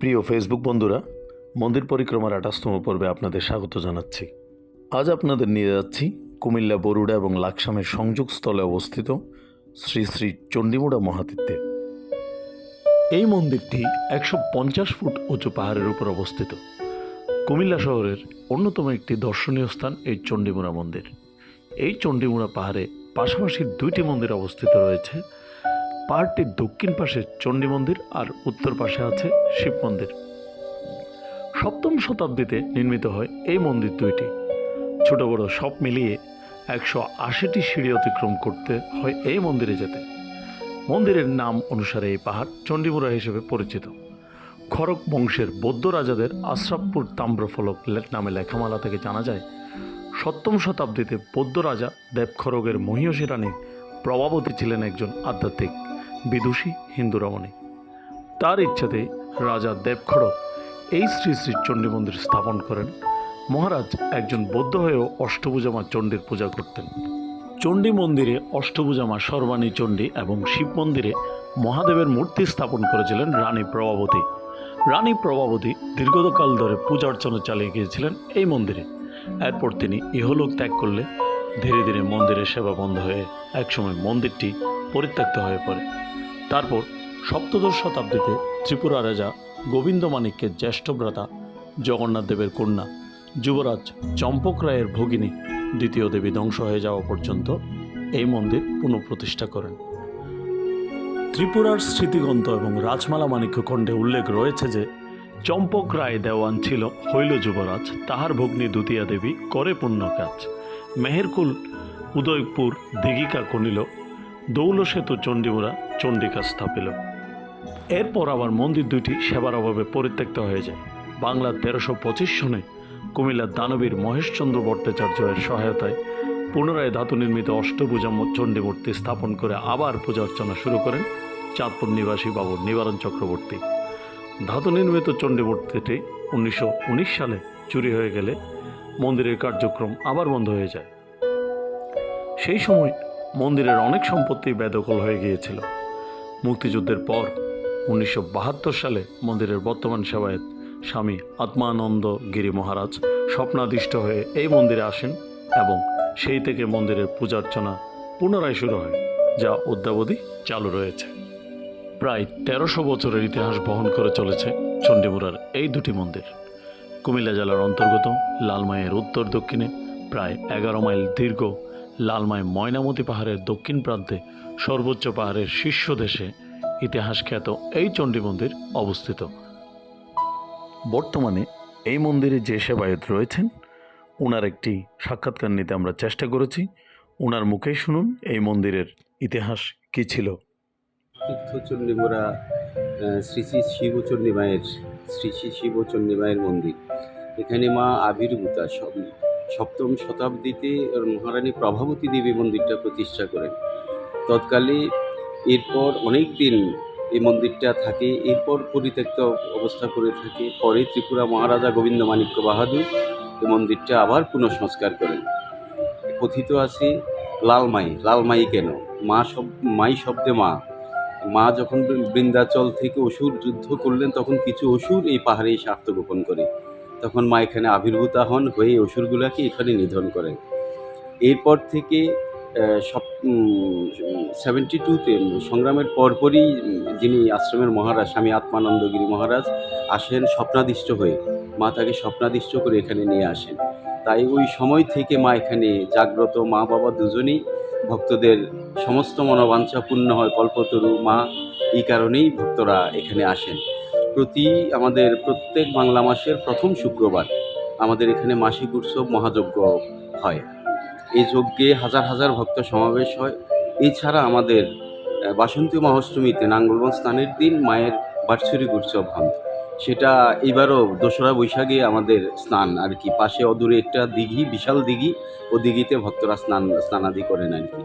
প্রিয় ফেসবুক বন্ধুরা, মন্দির পরিক্রমার আঠাশতম পর্বে আপনাদের স্বাগত জানাচ্ছি। আজ আপনাদের নিয়ে যাচ্ছি কুমিল্লা, বরুড়া এবং লাকসামের সংযোগস্থলে অবস্থিত শ্রী শ্রী চণ্ডীমুড়া মহাতীর্থে। এই মন্দিরটি একশো পঞ্চাশ ফুট উঁচু পাহাড়ের উপর অবস্থিত। কুমিল্লা শহরের অন্যতম একটি দর্শনীয় স্থান এই চণ্ডীমুড়া মন্দির। এই চণ্ডীমুড়া পাহাড়ে পাশাপাশি দুইটি মন্দির অবস্থিত রয়েছে পাহাড়টির দক্ষিণ পাশে চণ্ডী মন্দির আর উত্তর পাশে আছে শিব মন্দির। সপ্তম শতাব্দীতে নির্মিত হয় এই মন্দির দুইটি। ছোট বড় সব মিলিয়ে একশো আশিটি সিঁড়ি অতিক্রম করতে হয় এই মন্দিরে যেতে। মন্দিরের নাম অনুসারে এই পাহাড় চণ্ডীমুড়া হিসেবে পরিচিত। খড়ক বংশের বৌদ্ধ রাজাদের আশরাফপুর তাম্রফলক নামে লেখামালা থেকে জানা যায়, সপ্তম শতাব্দীতে বৌদ্ধ রাজা দেবখড়গের মহিষী রানী প্রভাবতী ছিলেন একজন আধ্যাত্মিক বিদুষী হিন্দু রমণী। তার ইচ্ছাতে রাজা দেবখড়ক এই শ্রী শ্রী চণ্ডী মন্দির স্থাপন করেন। মহারাজ একজন বৌদ্ধ হয়েও অষ্টভুজামা চণ্ডীর পূজা করতেন। চণ্ডী মন্দিরে অষ্টভুজামা, সর্বাণী চণ্ডী এবং শিব মন্দিরে মহাদেবের মূর্তি স্থাপন করেছিলেন রানী প্রভাবতী। রানী প্রভাবতী দীর্ঘকাল ধরে পূজা অর্চনা চালিয়ে গিয়েছিলেন এই মন্দিরে। এরপর তিনি ইহলোক ত্যাগ করলে ধীরে ধীরে মন্দিরের সেবা বন্ধ হয়ে একসময় মন্দিরটি পরিত্যক্ত হয়ে পড়ে। তারপর সপ্তদশ শতাব্দীতে ত্রিপুরা রাজা গোবিন্দ মাণিক্যের জ্যেষ্ঠ ভ্রাতা জগন্নাথ দেবের কন্যা যুবরাজ চম্পক রায়ের ভগিনী দ্বিতীয় দেবী ধ্বংস হয়ে যাওয়া পর্যন্ত এই মন্দির পুনঃপ্রতিষ্ঠা করেন। ত্রিপুরার স্মৃতিগ্রন্থ এবং রাজমালা মাণিক্য খণ্ডে উল্লেখ রয়েছে যে চম্পক রায় দেওয়ান ছিল হৈল যুবরাজ, তাহার ভগ্নী দ্বিতীয়া দেবী করে পুণ্য কাজ মেহেরকুল, উদয়পুর, দিঘিকা কনিল দৌল সেতু চণ্ডীমুড়া চণ্ডিকা স্থাপিল। এরপর আবার মন্দির দুইটি সেবার অভাবে পরিত্যক্ত হয়ে যায়। বাংলার তেরোশো পঁচিশ সনে কুমিল্লার দানবীর মহেশচন্দ্র ভট্টাচার্যের সহায়তায় পুনরায় ধাতু নির্মিত অষ্টভুজা ম- চণ্ডী মূর্তি স্থাপন করে আবার পূজা অর্চনা শুরু করেন চাঁদপুর নিবাসী বাবু নিবারণ চক্রবর্তী। ধাতু নির্মিত চণ্ডী মূর্তিটি উনিশশো উনিশ সালে চুরি হয়ে গেলে মন্দিরের কার্যক্রম আবার বন্ধ হয়ে যায়। সেই সময় মন্দিরের অনেক সম্পত্তি বেদখল হয়ে গিয়েছিল। মুক্তিযুদ্ধের পর উনিশশো বাহাত্তর সালে মন্দিরের বর্তমান সেবায়ত স্বামী আত্মানন্দ গিরি মহারাজ স্বপ্নাদিষ্ট হয়ে এই মন্দিরে আসেন এবং সেই থেকে মন্দিরের পূজা অর্চনা পুনরায় শুরু হয়, যা অদ্যাবধি চালু রয়েছে। প্রায় তেরোশো বছরের ইতিহাস বহন করে চলেছে চণ্ডীমুড়ার এই দুটি মন্দির। কুমিল্লা জেলার অন্তর্গত লালমাইয়ের উত্তর দক্ষিণে প্রায় এগারো মাইল দীর্ঘ লালমাই ময়নামতি পাহাড়ের দক্ষিণ প্রান্তে সর্বোচ্চ পাহাড়ের শীর্ষ দেশে ইতিহাস খ্যাত এই চণ্ডী মন্দির অবস্থিত। বর্তমানে এই মন্দিরে যে সেবায়ত রয়েছেন ওনার একটি সাক্ষাৎকার নিতে আমরা চেষ্টা করেছি। ওনার মুখেই শুনুন এই মন্দিরের ইতিহাস কী ছিল। তীর্থচণ্ডী মোড়া শ্রী শ্রী শিবচণ্ডী মায়ের শ্রী শ্রী শিবচণ্ডী মায়ের মন্দির। এখানে মা আবির্ভূতা সব- সপ্তম শতাব্দীতে মহারানী প্রভাবতী দেবী মন্দিরটা প্রতিষ্ঠা করেন। তৎকালে এরপর অনেক দিন এই মন্দিরটা থাকে, এরপর পরিত্যক্ত অবস্থা করে থাকে। পরে ত্রিপুরা মহারাজা গোবিন্দ মাণিক্য বাহাদুর এই মন্দিরটা আবার পুনঃসংস্কার করেন। কথিত আছে লালমাই লালমাই কেন? মা শব মাই শব্দে মা। মা যখন বৃন্দাচল থেকে অসুর যুদ্ধ করলেন, তখন কিছু অসুর এই পাহাড়ে এসে আত্মগোপন করে। তখন মা এখানে আবির্ভূতা হন হয়ে অসুরগুলাকে এখানে নিধন করেন। এরপর থেকে সব সেভেন্টি টুতে সংগ্রামের পরপরই যিনি আশ্রমের মহারাজ, স্বামী আত্মানন্দগিরি মহারাজ, আসেন স্বপ্নাদিষ্ট হয়ে। মা তাকে স্বপ্নাদিষ্ট করে এখানে নিয়ে আসেন। তাই ওই সময় থেকে মা এখানে জাগ্রত। মা, বাবা দুজনেই ভক্তদের সমস্ত মনোবাঞ্ছা পূর্ণ হয়। কল্পতরু মা, এই কারণেই ভক্তরা এখানে আসেন। প্রতি আমাদের প্রত্যেক বাংলা মাসের প্রথম শুক্রবার আমাদের এখানে মাসিক উৎসব মহাযজ্ঞ হয়। এই যজ্ঞে হাজার হাজার ভক্ত সমাবেশ হয়। এছাড়া আমাদের বাসন্তী মহাষ্টমীতে নাঙ্গলগঞ্জ স্নানের দিন মায়ের বাৎসরিক উৎসব হন সেটা এবারও দোসরা বৈশাখে আমাদের স্নান আর কি। পাশে অদূরে একটা দিঘি, বিশাল দিঘি, ও দিঘিতে ভক্তরা স্নান, স্নানাদি করেন আর কি।